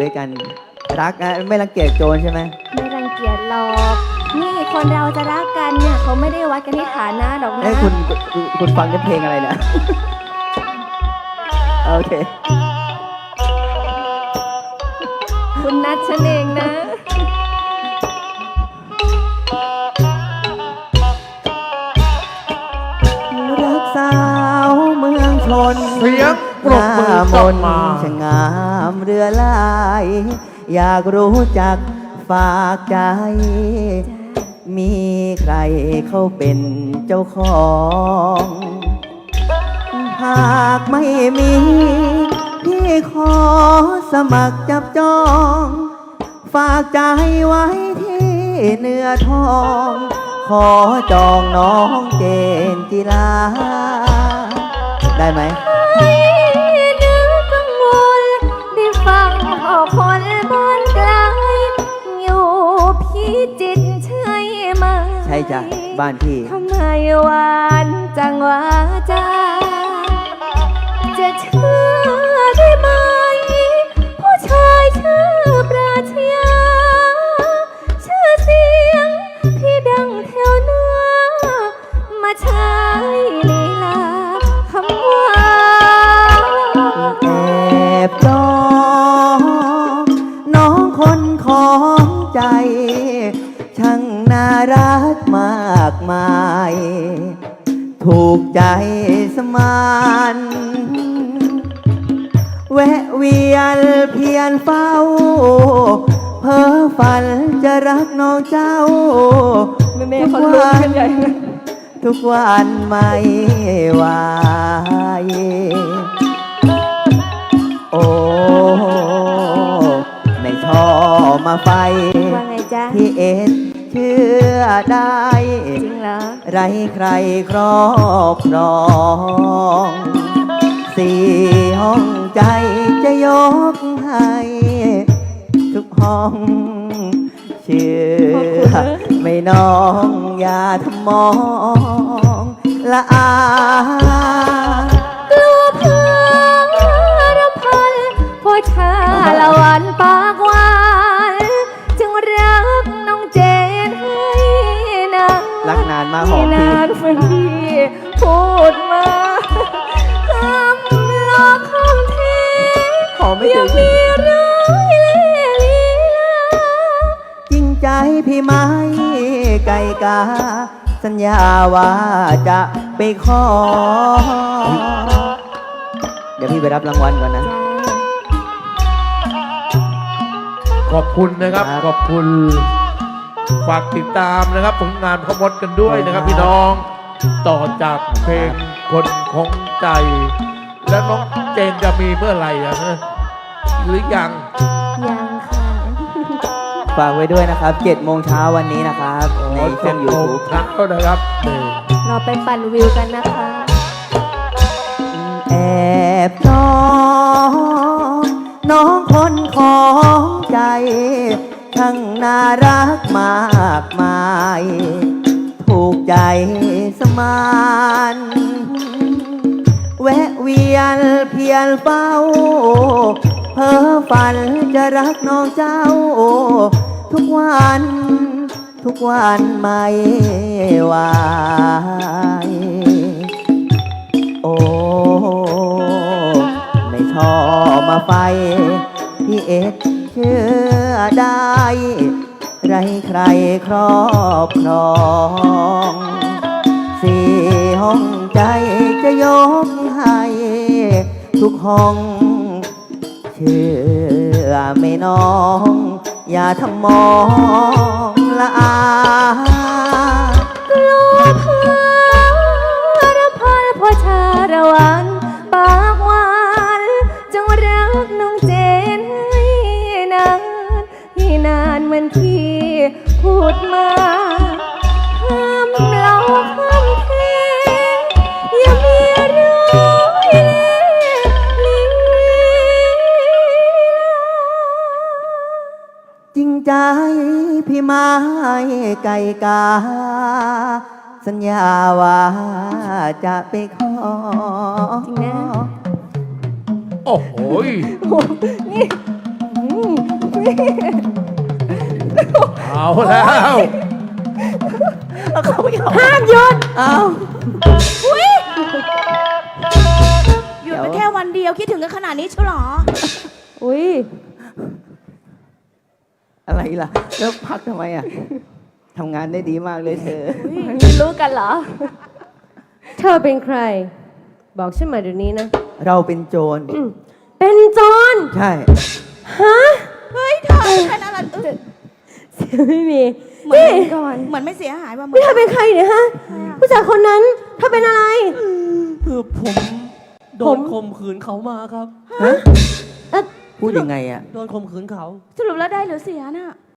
ด้วยกัน รักนะไม่รังเกียจโจรใช่ไหมไม่รังเกียจหรอก นี่คนเราจะรักกันเนี่ยเขาไม่ได้วัดกันที่ฐานะดอกนะ เอ้ยคุณคุณคุณฟังเพลงอะไรเนี่ย โอเค คุณนัดฉันเองนะ รักสาวเมืองชน เสียง ปรบมือหต้น้างมา ชงามเรือลาย อยากรู้จักฝากใจ มีใครเขาเป็นเจ้าของ หากไม่มี พี่ขอสมัครจับจอง ฝากใจไว้ที่เนื้อทอง ขอจองน้องเจนจิลา ได้ไหม ช่จ้ะบ้านพี่ ทำไมหวานจังว่าจาจะเชื่อ ถูกใจสมานแวะเวียนเพียนเฝ้า เพ้อฝันจะรักน้องเจ้า แม่แม่เขาลุ้นกันใหญ่เลย ทุกวันไม่ไหวโอ้ไม่ชอบมาไฟ ว่าไงจ๊ะ ที่เอ็ดเชื่อได้ จริงเหรอ ไรใครครอบครองสี่ห้องใจจะยกให้ ทุกห้อง เชื่อ ไม่น้องอย่าทำมอง ละอากลัวเพื่อรพันพอชาละวันป มนฝืนที่พูดมาคำหลอกคำเทขอไม่ย่าถึงมีร้ายเล่ลีลาจริงใจพี่ไม่ไก่กา สัญญาว่าจะไปขอ เดี๋ยวพี่ไปรับรางวัลก่อนนะ ขอบคุณนะครับ ขอบคุณ ฝากติดตามนะครับผลงานพมดกันด้วยนะครับพี่น้อง ต่อจากเพลงคนของใจ แล้วน้องเจนจะมีเมื่อไหร่อะฮะหรือยัง ยังค่ะฝากไว้ด้วยนะครับ7โมงเช้าวันนี้นะครับ ในอ๋อช่เจ็อดงโมง YouTube เช้านะครับนี่เราไปปั่นวิวกันนะคะางน่ารักมากมาย ถูกใจสมานแวะเวียนเพียนเฝ้า เพ้อฝันจะรักน้องเจ้า ทุกวันทุกวันไม่ไหวโอ้ไม่ชอบมาไฟพี่เอ็ด ชื่อได้ ไรใครครอบครอง สี่ห้องใจจะยกให้ ทุกห้อง เชื่อไม่น้อง อย่าทำมองละอา นานเหมือนที่พูดมาห้ามเราคำเทอย่ามีร้ายลีลาจริงใจพี่ไม้ไก่กา สัญญาว่าจะไปขอ จริงนะ โอ้โห โอ้โหนี่อืม เอาแล้วเอาเขาไม่เอาห้ามหยุดเอาหยุดไปแค่วันเดียวคิดถึงกันขนาดนี้เชียวเหรอ อุ้ยอะไรล่ะ แล้วพักทำไมอะทำงานได้ดีมากเลยเธอรู้กันเหรอ เธอเป็นใคร บอกฉันมาเดี๋ยวนี้นะ เราเป็นโจร เป็นโจร ใช่ ฮะ เฮ้ยเธอเป็นอะไรเอ้ยเสีย ไม่มีเหมือนนี่เหมือนไม่เสียหายว่ะมึงนี่เธอเป็นใครเนี่ยฮะ ผู้ชายคนนั้นเธอเป็นอะไร คือผมโดผนมข่มขืนเขามาครับ ฮะเอ่อพูดยังไงอะ โดนข่มขืนเขา สรุปแล้วได้หรือเสียน่ะ